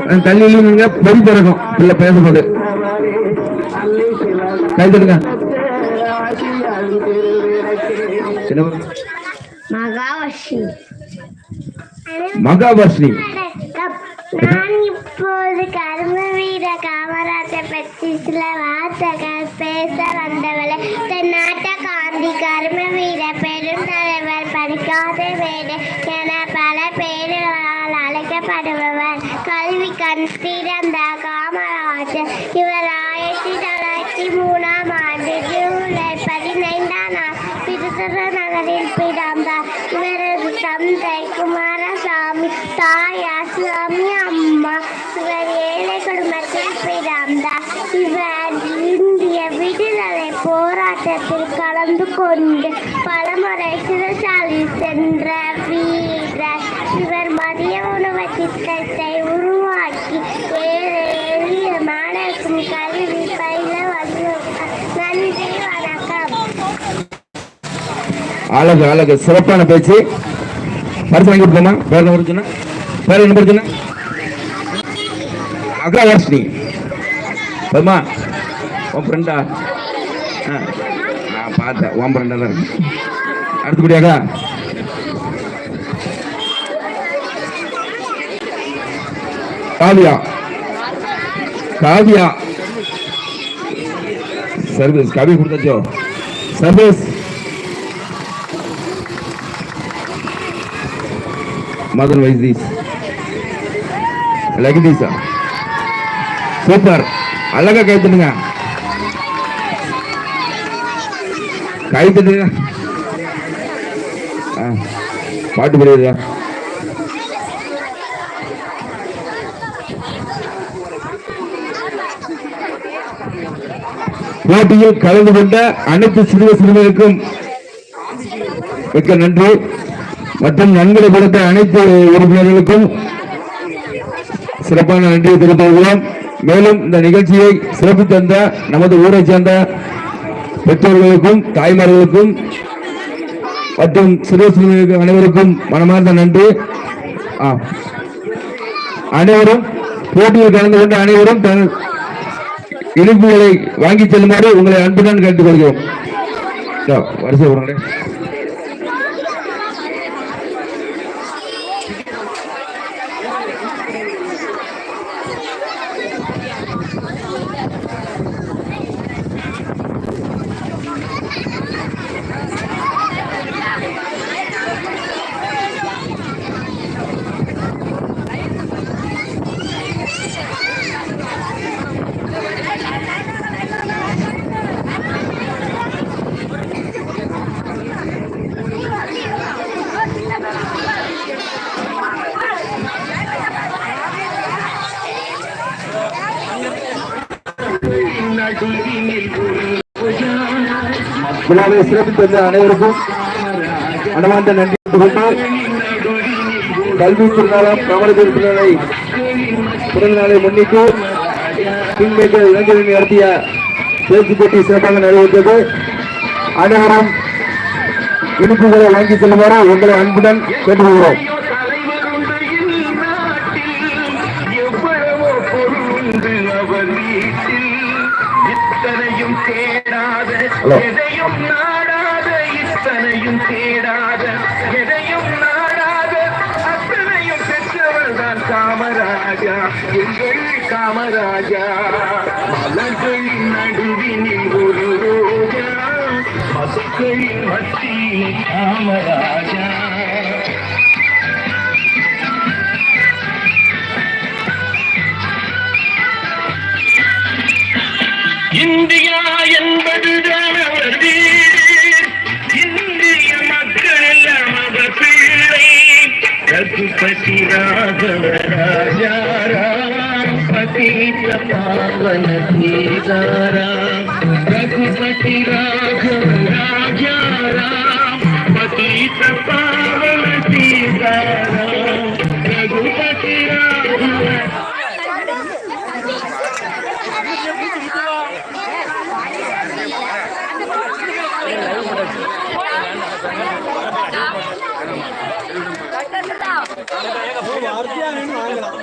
நீங்க பொறி பிறக்கும் இல்ல பேசும்போது கை நான் இப்போது கர்ம வீர காமராஜர் பற்றி சில வார்த்தைகள் பேச வந்தவளை. தென்னாட்ட காந்தி கர்ம வீர பெருந்தலைவர் படிக்காத வேடு என பல பேர்களால் அழைக்கப்படுபவர். கல்வி கண் காமராஜர் இவர் ஆயிரத்தி தொள்ளாயிரத்தி மூணாம் ஆண்டு ஜூலை பதினைந்தாம் நாள் திருத்தர நகரில் பிறந்தார் இவரது தந்தை குமாரசாமி தாயார் சுவாமி அம்மா இவர் ஏழை குடும்பத்தில் பிறந்தார் இவர் இந்திய விடுதலை போராட்டத்தில் கலந்து கொண்டு பலமுறை சிறைச்சாலை சென்ற வீரர் இவர் மதிய உணவு திட்டத்தை அழகு அழகு. சிறப்பான பேச்சு. பரிசு வாங்கி கொடுப்போமா வேற என்ன பேர் வேற என்ன பேர் சொன்னா பதுமா உன் ஃப்ரெண்டா ஆ? நான் பார்த்தேன். உன் ஃப்ரெண்டாக தான் இருக்கு. அடுத்தபடியாக Kavya. Kavya. Service. Kavya கொடுத்தாச்சோ? Service. Mother Madan this? Like this. Super. அழகா கை தட்டுங்க கை தட்டுங்க ஆ, பாட்டு புரியுதா போட்டியில் கலந்து கொண்ட அனைத்து சிறுவ சிறுவர்களுக்கும் மிக்க நன்றி. மற்றும் நன்கொடை கொடுத்த அனைத்து உறுப்பினர்களுக்கும் சிறப்பான நன்றியை தெரிவித்துக் மேலும் இந்த நிகழ்ச்சியை சிறப்பு தந்த நமது ஊரை சேர்ந்த பெற்றோர்களுக்கும் தாய்மார்களுக்கும் மற்றும் சிறு சிறுவர்களுக்கு அனைவருக்கும் மனமார்ந்த நன்றி. ஆ. அனைவரும் போட்டியில் கலந்து கொண்ட அனைவரும் தங்கள் இனிப்புகளை வாங்கி செல்லுமாறு உங்களை அன்புடன் கேட்டுக்கொள்கிறோம். வரிசை விழாவை சிறப்பு தந்த அனைவருக்கும் மனமார்ந்த நன்றி கொண்டு கல்வி திருநாளாம் காமராஜர் பிள்ளை பிறந்த நாளை முன்னிட்டு கிங்மேக்கர் இளைஞர்கள் நடத்திய பேச்சு போட்டி சிறப்பாக நடைபெற்றது அனைவரும் இனிப்புகளை வாங்கி செல்லுமாறு உங்களை அன்புடன் கேட்டுக்கொள்கிறோம். ஹலோ. எதையும் நாடாத இத்தனையும் தேடாத. எதையும் நாடாத அத்தனையும் பெற்றவர் தான் காமராஜா எங்கள் காமராஜா. மலர்களின் நடுவினில் ஒரு ரோஜா. பசுக்களின் மத்தியில் காமராஜா. இந்தியா రఘుపతి రాఘవ రాజా రామ పతిత పావన తీరారా రఘుపతి రాఘవ రాజా రామ పతిత పావన తీరారా வாங்கலாம்